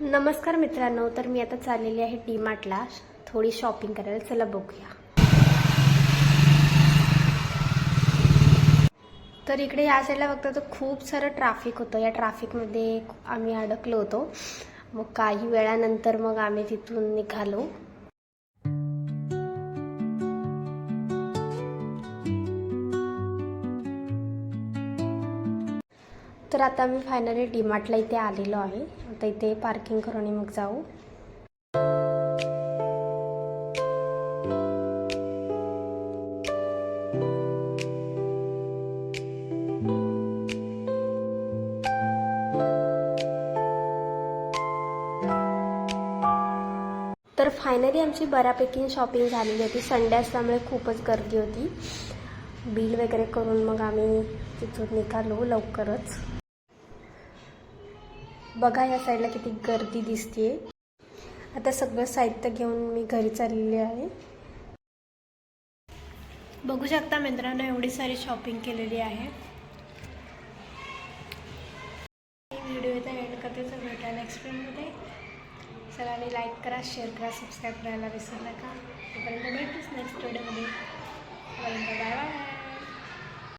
नमस्कार मित्रांनो तर मी आता चाललेली आहे डी मार्टला थोडी शॉपिंग करायला चला बघूया. तर इकडे या साईडला बघता तर खूप सारं ट्रॅफिक होतं. या ट्रॅफिकमध्ये आम्ही अडकलो होतो. मग काही वेळानंतर मग आम्ही तिथून निघालो. तर आता मी फायनली डीमार्टला इथे आलेलो आहे. आता इथे पार्किंग करून आणि मग जाऊ. तर फायनली आमची बऱ्यापैकी शॉपिंग झालेली होती. संडे असल्यामुळे खूपच गर्दी होती. बिल वगैरे करून मग आम्ही तिथून निघालो लवकरच. बघा या साईडला किती गर्दी दिसते आता सगळं साहित्य घेऊन मी घरी चाललेली आहे. बघू शकता मित्रांनो एवढी सारी शॉपिंग केलेली आहे. व्हिडिओ इथं एंड करते. तर भेटा नेक्स्ट फ्रेंडमध्ये आणि लाईक करा शेअर करा सबस्क्राईब करायला विसरू नका. तोपर्यंत भेटूच नेक्स्ट व्हिडिओमध्ये